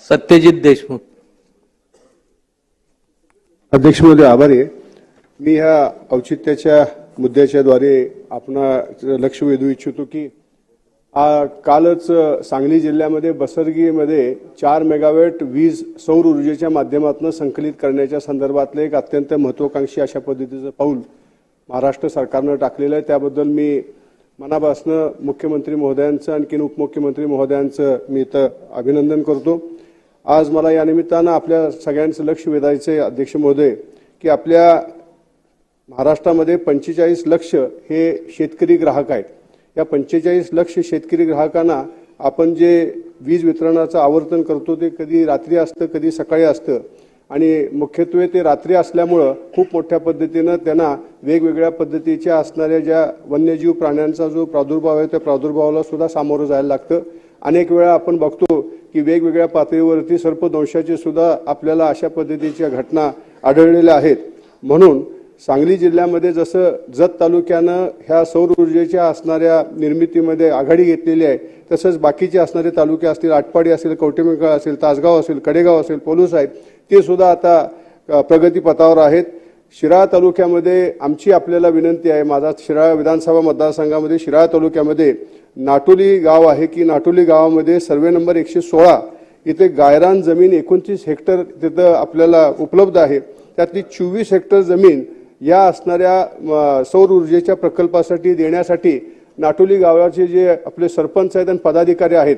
सत्यजित देशमुख. अध्यक्ष महोदय आभारी आहे. मी ह्या औचित्याच्या मुद्द्याच्या द्वारे आपणा लक्ष वेधू इच्छितो की आ, कालच सांगली जिल्ह्यामध्ये बसरगीमध्ये चार मेगावॅट वीज सौर ऊर्जेच्या माध्यमातून संकलित करण्याच्या संदर्भातलं एक अत्यंत महत्वाकांक्षी अशा पद्धतीचं पाऊल महाराष्ट्र सरकारनं टाकलेलं आहे. त्याबद्दल मी मनापासनं मुख्यमंत्री महोदयांचं आणखीन उपमुख्यमंत्री महोदयांचं मी इथं अभिनंदन करतो. आज मला या निमित्तानं आपल्या सगळ्यांचं लक्ष वेधायचे अध्यक्ष महोदय की आपल्या महाराष्ट्रामध्ये पंचेचाळीस लक्ष हे शेतकरी ग्राहक आहेत. या पंचेचाळीस लक्ष शेतकरी ग्राहकांना आपण जे वीज वितरणाचं आवर्तन करतो ते कधी रात्री असतं कधी सकाळी असतं. आणि मुख्यत्वे ते रात्री असल्यामुळं खूप मोठ्या पद्धतीनं त्यांना वेगवेगळ्या पद्धतीच्या असणाऱ्या ज्या वन्यजीव प्राण्यांचा जो प्रादुर्भाव आहे त्या प्रादुर्भावाला सुद्धा सामोरं जायला लागतं. अनेक वेळा आपण बघतो की वेगवेगळ्या पातळीवरती सर्पदंशाचे सुद्धा आपल्याला अशा पद्धतीच्या घटना आढळलेल्या आहेत. म्हणून सांगली जिल्ह्यामध्ये जसं जत तालुक्यानं ह्या सौर ऊर्जेच्या असणाऱ्या निर्मितीमध्ये आघाडी घेतलेली आहे तसंच बाकीचे असणारे तालुके असतील आटपाडी असेल कवटेमंकाळ असेल तासगाव असेल कडेगाव असेल पोलूस आहेत ते सुद्धा आता प्रगतीपथावर आहेत. शिराळा तालुक्यामध्ये आमची आपल्याला विनंती आहे माझा शिराळा विधानसभा मतदारसंघामध्ये शिराळा तालुक्यामध्ये नाटोली गाव आहे की नाटोली गावामध्ये सर्वे नंबर एकशे सोळा इथे गायरान जमीन एकोणतीस हेक्टर तिथं आपल्याला उपलब्ध आहे. त्यातली चोवीस हेक्टर जमीन या असणाऱ्या सौर ऊर्जेच्या प्रकल्पासाठी देण्यासाठी नाटोली गावाचे जे आपले सरपंच आहेत आणि पदाधिकारी आहेत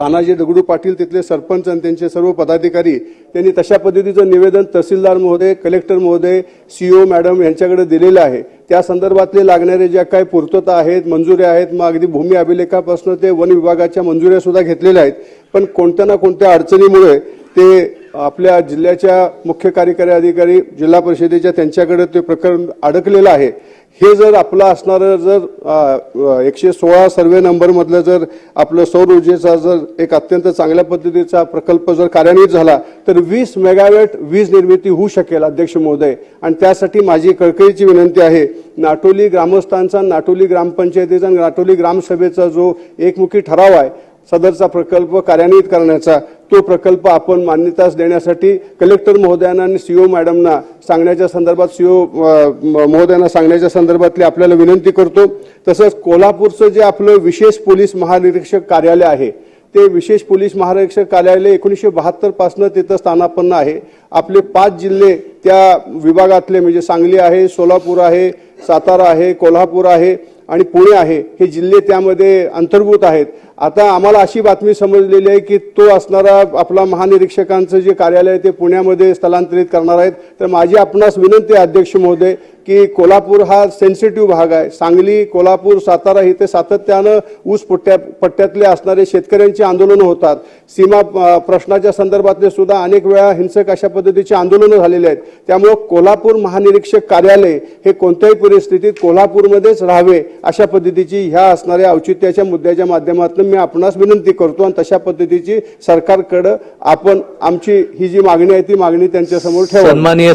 तानाजी दगडू पाटील तिथले सरपंच आणि त्यांचे सर्व पदाधिकारी त्यांनी तशा पद्धतीचं निवेदन तहसीलदार महोदय कलेक्टर महोदय सीओ मॅडम यांच्याकडे दिलेलं आहे. त्या संदर्भातले लागणारे ज्या काही पूर्तता आहेत मंजुऱ्या आहेत मग अगदी भूमी अभिलेखापासून ते वन विभागाच्या मंजुऱ्या सुद्धा घेतलेल्या आहेत. पण कोणत्या ना कोणत्या अडचणीमुळे ते आपल्या जिल्ह्याच्या मुख्य कार्यकारी अधिकारी जिल्हा परिषदेच्या त्यांच्याकडे ते प्रकरण अडकलेलं आहे. हे जर आपलं असणारं जर एकशे सोळा सर्वे नंबरमधलं जर आपलं सौर ऊर्जेचा जर एक अत्यंत चांगल्या पद्धतीचा प्रकल्प जर कार्यान्वित झाला तर वीस मेगावॅट वीज निर्मिती होऊ शकेल अध्यक्ष महोदय. आणि त्यासाठी माझी कळकळीची विनंती आहे नाटोली ग्रामस्थांचा नाटोली ग्रामपंचायतीचा आणि नाटोली ग्रामसभेचा जो एकमुखी ठराव आहे सदरचा प्रकल्प कार्यान्वित करण्याचा तो प्रकल्प आपण मान्यताच देण्यासाठी कलेक्टर महोदयांना आणि सीओ मॅडमना सांगण्याच्या संदर्भात सीओ महोदयांना सांगण्याच्या संदर्भातली आपल्याला विनंती करतो. तसंच कोल्हापूरचं जे आपलं विशेष पोलीस महानिरीक्षक कार्यालय आहे ते विशेष पोलीस महानिरीक्षक कार्यालय एकोणीसशे बहात्तरपासनं तिथं स्थानापन्न आहे. आपले पाच जिल्हे त्या विभागातले म्हणजे सांगली आहे सोलापूर आहे सातारा आहे कोल्हापूर आहे. आणि पुणे आहे हे जिल्हे त्यामध्ये अंतर्भूत आहेत. आता आम्हाला अशी बातमी समजलेली आहे की तो असणारा आपला महानिरीक्षकांचं जे कार्यालय ते पुण्यामध्ये स्थलांतरित करणार आहेत. तर माझी आपणास विनंती आहे अध्यक्ष महोदय की कोल्हापूर हा सेन्सिटिव्ह भाग आहे. सांगली कोल्हापूर सातारा इथे सातत्यानं ऊस पट्ट्या पट्ट्यातले असणारे शेतकऱ्यांची आंदोलनं होतात. सीमा प्रश्नाच्या संदर्भातले सुद्धा अनेक वेळा हिंसक अशा पद्धतीची आंदोलनं झालेली आहेत. त्यामुळं कोल्हापूर महानिरीक्षक कार्यालय हे कोणत्याही परिस्थितीत कोल्हापूरमध्येच राहावे अशा पद्धतीची ह्या असणाऱ्या औचित्याच्या मुद्द्याच्या माध्यमातून मी आपणास विनंती करतो आणि तशा पद्धतीची सरकारकडं आपण आमची ही जी मागणी आहे ती मागणी त्यांच्यासमोर ठेवा सन्माननीय